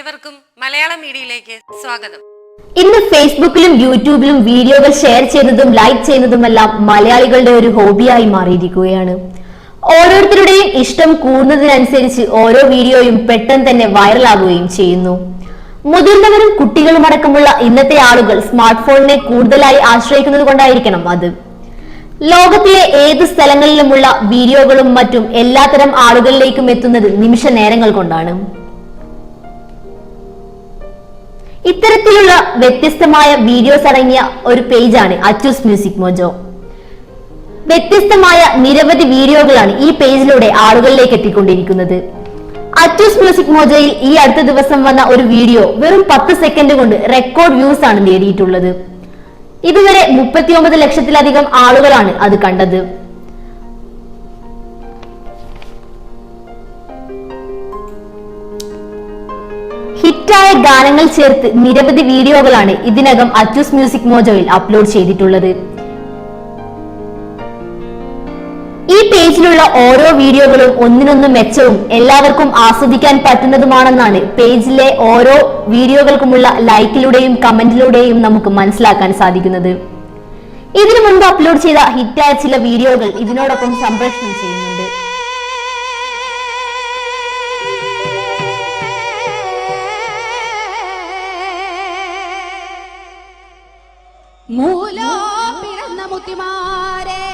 ഏവർക്കും മലയാളം മീഡിയയിലേക്ക് സ്വാഗതം. ഇന്ന് ഫേസ്ബുക്കിലും യൂട്യൂബിലും വീഡിയോകൾ ഷെയർ ചെയ്യുന്നതും ലൈക്ക് ചെയ്യുന്നതുമെല്ലാം മലയാളികളുടെ ഒരു ഹോബിയായി മാറിയിരിക്കുകയാണ്. ഓരോരുത്തരുടെയും ഇഷ്ടം കൂടുന്നതിനനുസരിച്ച് ഓരോ വീഡിയോയും പെട്ടെന്ന് തന്നെ വൈറലാകുകയും ചെയ്യുന്നു. മുതിർന്നവരും കുട്ടികളും അടക്കമുള്ള ഇന്നത്തെ ആളുകൾ സ്മാർട്ട് ഫോണിനെ കൂടുതലായി ആശ്രയിക്കുന്നത് കൊണ്ടായിരിക്കണം അത്. ലോകത്തിലെ ഏത് സ്ഥലങ്ങളിലുമുള്ള വീഡിയോകളും മറ്റും എല്ലാത്തരം ആളുകളിലേക്കും എത്തുന്നത് നിമിഷ നേരങ്ങൾ കൊണ്ടാണ്. ഇത്തരത്തിലുള്ള വ്യത്യസ്തമായ വീഡിയോസ് അടങ്ങിയ ഒരു പേജാണ് അറ്റൂസ് മ്യൂസിക് മോജോ വ്യത്യസ്തമായ നിരവധി വീഡിയോകളാണ് ഈ പേജിലൂടെ ആളുകളിലേക്ക് എത്തിക്കൊണ്ടിരിക്കുന്നത്. അറ്റൂസ് മ്യൂസിക് മോജോയിൽ ഈ അടുത്ത ദിവസം വന്ന ഒരു വീഡിയോ വെറും പത്ത് സെക്കൻഡ് കൊണ്ട് റെക്കോർഡ് വ്യൂസ് ആണ് നേടിയിട്ടുള്ളത്. ഇതുവരെ മുപ്പത്തിയൊമ്പത് ലക്ഷത്തിലധികം ആളുകളാണ് അത് കണ്ടത്. ഗാനങ്ങൾ ചേർത്ത് നിരവധി വീഡിയോകളാണ് ഇതിനകം അറ്റൂസ് മ്യൂസിക് മോജോയിൽ അപ്ലോഡ് ചെയ്തിട്ടുള്ളത്. ഈ പേജിലുള്ള ഓരോ വീഡിയോകളും ഒന്നിനൊന്ന് മെച്ചവും എല്ലാവർക്കും ആസ്വദിക്കാൻ പറ്റുന്നതുമാണെന്നാണ് പേജിലെ ഓരോ വീഡിയോകൾക്കുമുള്ള ലൈക്കിലൂടെയും കമന്റിലൂടെയും നമുക്ക് മനസ്സിലാക്കാൻ സാധിക്കുന്നത്. ഇതിനു മുൻപ് അപ്ലോഡ് ചെയ്ത ഹിറ്റായ ചില വീഡിയോകൾ ഇതിനോടൊപ്പം സംപ്രേഷണം ചെയ്യുന്നുണ്ട്.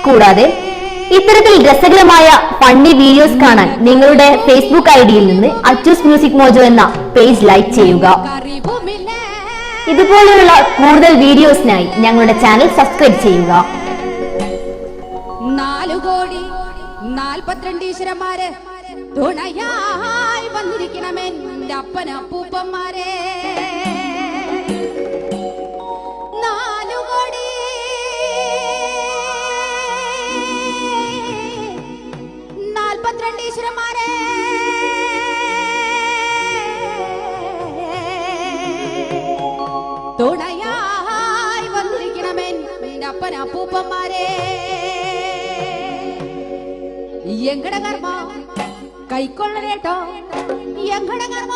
കൂടാതെ ഇത്തരത്തിൽ രസകരമായ ഫണ്ണി വീഡിയോസ് കാണാൻ നിങ്ങളുടെ ഫേസ്ബുക്ക് ഐ ഡിയിൽ നിന്ന് അച്ചൂസ് മ്യൂസിക് മോജോ എന്ന പേജ് ലൈക്ക് ചെയ്യുക. ഇതുപോലെയുള്ള കൂടുതൽ വീഡിയോസിനായി ഞങ്ങളുടെ ചാനൽ സബ്സ്ക്രൈബ് ചെയ്യുക. നാലു കോടി നാൽപ്പത്തിരണ്ട് ഈശ്വരന്മാര് തുണയായി വന്നിരിക്കണമെന്റെ അപ്പന നാൽപ്പത്തിരണ്ട് ഈശ്വരന്മാരെ തുണയായി വന്നിരിക്കണമെന്റെ അപ്പന അപ്പൂപ്പന്മാരെ. എങ്കട കർമ്മ കൈക്കൊള്ളണേട്ടോ എങ്കട കർമ്മ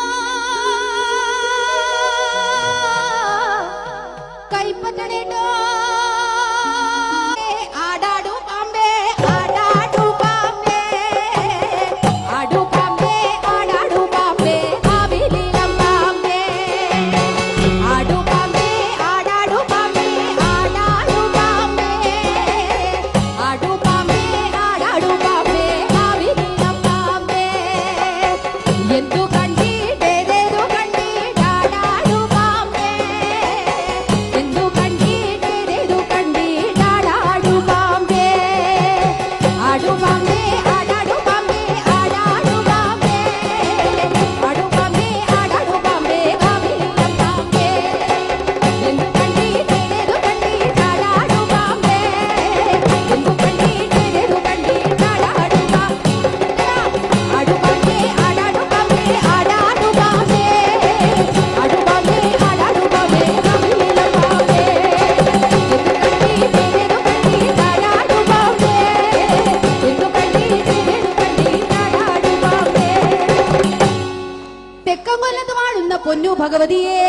ഭഗവതിയേ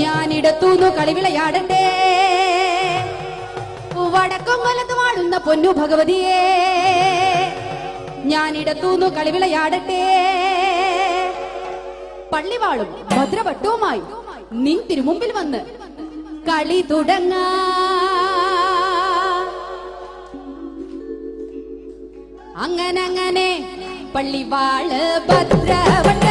ഞാനിടത്തൂന്നു കളിവിളയാടട്ടെ വടക്കം കൊല്ലത്ത് വാഴുന്ന പൊന്നു ഭഗവതിയേ ഞാനിടത്തൂന്നു കളിവിളയാടട്ടെ പള്ളിവാളും ഭദ്രപട്ടവുമായി നീ തിരുമുമ്പിൽ വന്ന് കളി തുടങ്ങാ. അങ്ങനങ്ങനെ പള്ളിവാൾ ഭദ്രവട്ടകോപം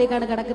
സ്ഥാനത്തിലേക്കാണ് കടക്കുന്നത്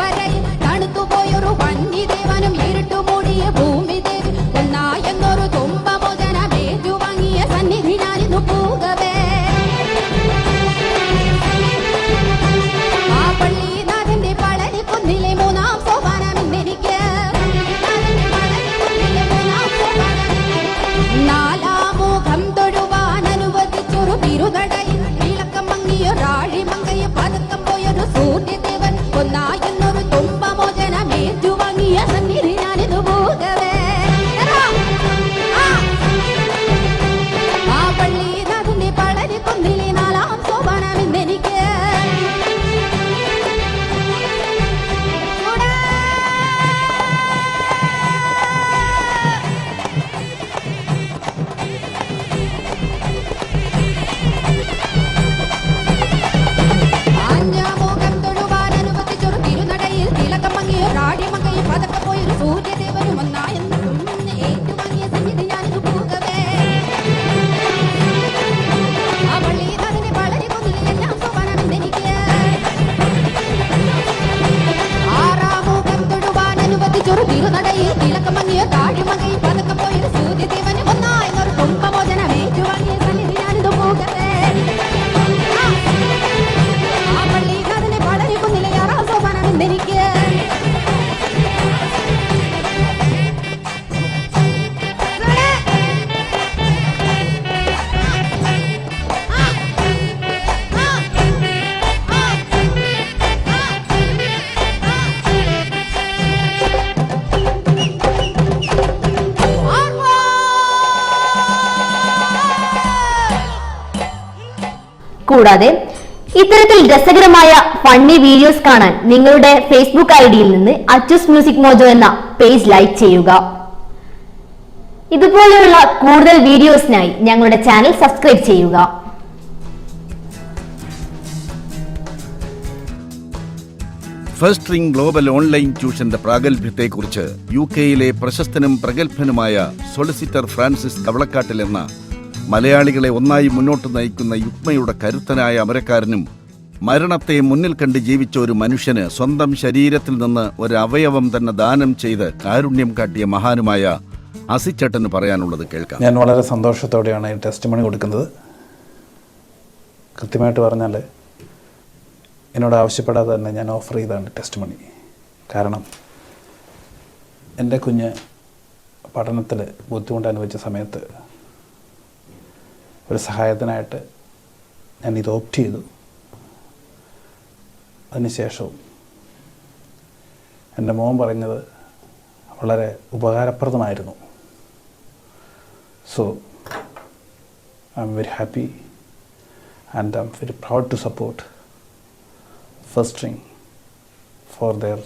para കൂടാതെ ഇത്തരത്തിൽ രസകരമായ ഫണ്ണി വീഡിയോസ് കാണാൻ നിങ്ങളുടെ ഫേസ്ബുക്ക് ഐ ഡിയിൽ നിന്ന് അച്ചൂസ് മ്യൂസിക് മോജോ എന്ന പേജ് ലൈക്ക് ചെയ്യുക. ഇതുപോലെയുള്ള കൂടുതൽ വീഡിയോസിനായി ഞങ്ങളുടെ ചാനൽ സബ്സ്ക്രൈബ് ചെയ്യുക. ഫസ്റ്റ് റിംഗ് ഗ്ലോബൽ ഓൺലൈൻ ട്യൂഷന്റെ പ്രാഗൽഭ്യത്തെക്കുറിച്ച് യു കെയിലെ പ്രശസ്തനും പ്രഗത്ഭനുമായ സൊളിസിറ്റർ ഫ്രാൻസിസ് കവളക്കാട്ടിൽ എന്ന മലയാളികളെ ഒന്നായി മുന്നോട്ട് നയിക്കുന്ന യുഗ്മയുടെ കരുത്തനായ അമരക്കാരനും മരണത്തെ മുന്നിൽ കണ്ട് ജീവിച്ച ഒരു മനുഷ്യന് സ്വന്തം ശരീരത്തിൽ നിന്ന് ഒരു അവയവം തന്നെ ദാനം ചെയ്ത് കാരുണ്യം കാട്ടിയ മഹാനുമായ അസിച്ചേട്ടന് പറയാനുള്ളത് കേൾക്കാം. ഞാൻ വളരെ സന്തോഷത്തോടെയാണ് ഈ ടെസ്റ്റ് മണി കൊടുക്കുന്നത്. കൃത്യമായിട്ട് പറഞ്ഞാൽ എന്നോട് ആവശ്യപ്പെടാതെ തന്നെ ഞാൻ ഓഫർ ചെയ്താണ് ടെസ്റ്റ് മണി കാരണം എന്റെ കുഞ്ഞ് പഠനത്തിൽ ബുദ്ധിമുട്ട് അനുഭവിച്ച സമയത്ത് ഒരു സഹായത്തിനായിട്ട് ഞാൻ ഇത് ഓപ്റ്റ് ചെയ്തു. അതിനുശേഷവും എന്റെ മോൻ പറഞ്ഞത് വളരെ ഉപകാരപ്രദമായിരുന്നു. So I'm very happy and I'm very proud to support first ring for their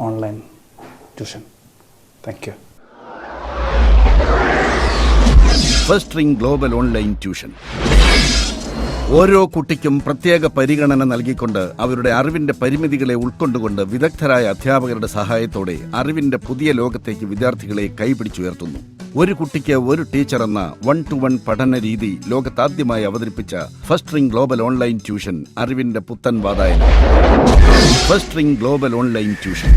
online tuition thank you first ring global online tuition ഓരോ കുട്ടിക്കും പ്രത്യേക പരിഗണന നൽകിക്കൊണ്ട് അവരുടെ അറിവിന്റെ പരിമിതികളെ ഉൾക്കൊണ്ടുകൊണ്ട് വിദഗ്ധരായ അധ്യാപകരുടെ സഹായത്തോടെ അറിവിന്റെ പുതിയ ലോകത്തേക്ക് വിദ്യാർത്ഥികളെ കൈപിടിച്ചുയർത്തുന്നു ഒരു കുട്ടിക്ക് ഒരു ടീച്ചർ എന്ന വൺ ടു വൺ പഠന രീതി ലോകത്താദ്യമായി അവതരിപ്പിച്ച first ring global online tuition അറിവിന്റെ പുത്തൻ വാതായ first ring global online tuition